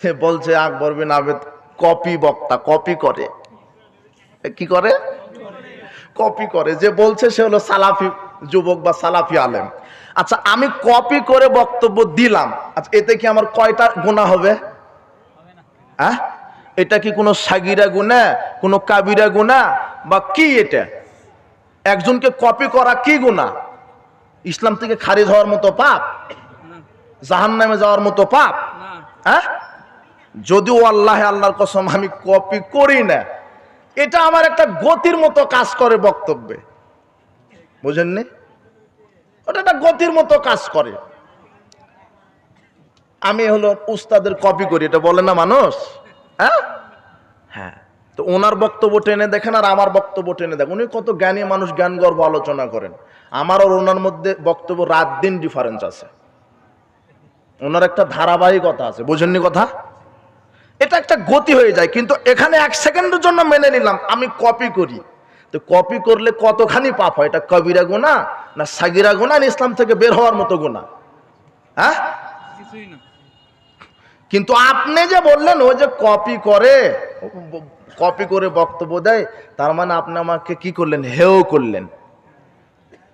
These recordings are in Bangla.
সে বলছে আকবর বিন আবেদ কপি বক্তা কপি করে। এ কি করে? কপি করে। যে বলছে সে হলো সালাফি যুবক বা সালাফি আলেম। আচ্ছা আমি কপি করে বক্তব্য দিলাম। আচ্ছা এতে কি আমার কয়টা গুণা হবে? হ্যাঁ? এটা কি কোনো সাগিরা গুণা কোনো কাবিরা গুণা বা কি এটা? একজনকে কপি করা কি গুণা ইসলাম থেকে খারিজ হওয়ার মতো পাপ? জাহান নামে যাওয়ার মতো পাপ? হ্যাঁ? যদিও আল্লাহ আল্লাহর কসম আমি কপি করি না, এটা আমার একটা গতির মতো কাজ করে বক্তব্যে। বুঝেননি ওটা একটা গতির মতো কাজ করে। আমি হলো উস্তাদের কপি করি, এটা বলে না মানুষ? হ্যাঁ? হ্যাঁ। তো ওনার বক্তব্য টেনে দেখেন আর আমার বক্তব্য টেনে দেখেন। উনি কত জ্ঞানী মানুষ, জ্ঞান গর্ব আলোচনা করেন। আমার আর ওনার মধ্যে বক্তব্য রাত দিন ডিফারেন্স আছে। ওনার একটা ধারাবাহিকতা আছে। বোঝেননি কথা? একটা গতি হয়ে যায় কিন্তু এখানে এক সেকেন্ডের জন্য মেনে নিলাম আমি কপি করি। তো কপি করলে কতখানি পাপ হয়? এটা কবিরা গোনা না সাগিরা গোনা না ইসলাম থেকে বের হওয়ার মতো গোনা হ্যাঁ? কিন্তু আপনি যে বললেন ও যে কপি করে কপি করে বক্তব্য দেয় তার মানে আপনি আমাকে কি করলেন? হেও করলেন।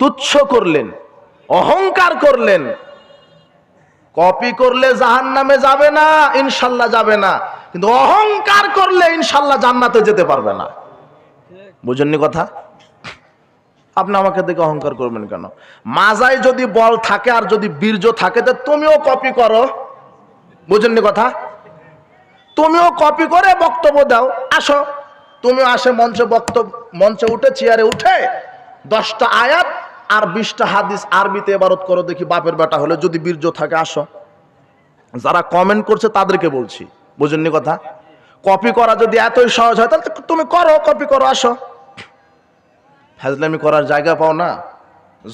তুচ্ছ করলেন। অহংকার করলেন। কপি করলে জাহান নামে যাবে না ইনশাল্লাহ যাবে না। কিন্তু অহংকার করলে ইনশাল্লাহ জান্নাতে যেতে পারবে না। বুঝেননি কথা? আপনি আমাকে দেখে অহংকার করবেন কেন? মাজায় যদি বল থাকে আর যদি বীর্য থাকে, তো তুমিও কপি করো। বুঝেননি কথা? তুমিও কপি করে বক্তব্য দাও। আসো। তুমিও আসে মঞ্চে বক্তব্য, মঞ্চে উঠে, চেয়ারে উঠে দশটা আয়াত আর বিশটা হাদিস আরবিতে এবারত করো, দেখি বাপের বেটা হলে যদি বীর্য থাকে, আসো। যারা কমেন্ট করছে তাদেরকে বলছি। বুঝেননি কথা? কপি করা যদি এতই সহজ হয়, তাহলে তুমি করো কপি করো, আসো। ফাজলামি করার জায়গা পাও না।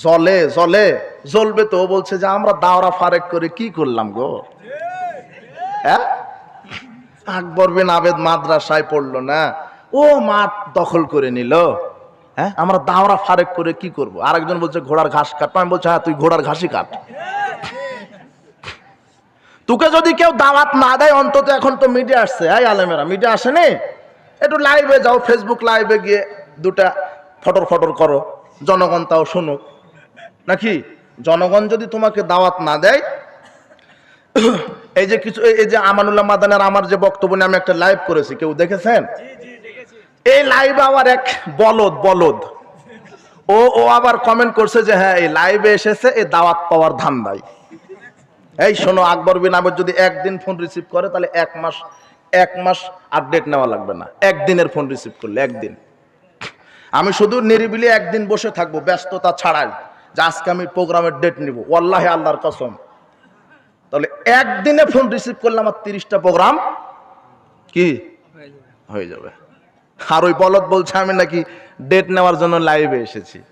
জলে জলে, জ্বলবে তো বলছে যে আমরা দাওরা ফারেক করে কি করলাম গো? হ্যাঁ? আকবর বিন আবেদ মাদ্রাসায় পড়ল না। ও মাঠ দখল করে নিল। হ্যাঁ? আমরা দাওরা ফারেক করে কি করব? আরেকজন বলছে, ঘোড়ার ঘাস কাট। আমি বলছি হ্যাঁ তুই ঘোড়ার ঘাসই কাট। তোকে যদি কেউ দাওয়াত না দেয় অন্তত এখন তো মিডিয়া আসছে। হ্যাঁ আলেমেরা মিডিয়া আসেনি? একটু লাইভে যাও ফেসবুক লাইভে গিয়ে দুটা ফটর ফটর করো জনগণ তাও শুনুক। নাকি? জনগণ যদি তোমাকে দাওয়াত না দেয় এই যে কিছু এই- এই যে আমানুল্লাহ মাদানের আমার যে বক্তব্য নিয়ে আমি একটা লাইভ করেছি কেউ দেখেছেন? এই লাইভ আবার এক বলদ বলদ। ও ও আবার কমেন্ট করছে যে হ্যাঁ এই লাইভে এসেছে এই দাওয়াত পাওয়ার ধান্দাই এই শোনো, আকবর বিন আবেদ যদি একদিন ফোন রিসিভ করে, তাহলে এক মাস এক মাস আপডেট নেওয়া লাগবে না। একদিনের ফোন রিসিভ করলে, একদিন। আমি শুধু নিরিবিলি একদিন বসে থাকব, ব্যস্ততা ছাড়াই। যে আজকে আমি প্রোগ্রামের ডেট নিব। ওয়াল্লাহি আল্লাহর কসম। তাহলে একদিনে ফোন রিসিভ করলে আমার তিরিশটা প্রোগ্রাম কি? হয়ে যাবে। আর ওই বলদ বলছে, আমি নাকি ডেট নেওয়ার জন্য লাইভে এসেছি।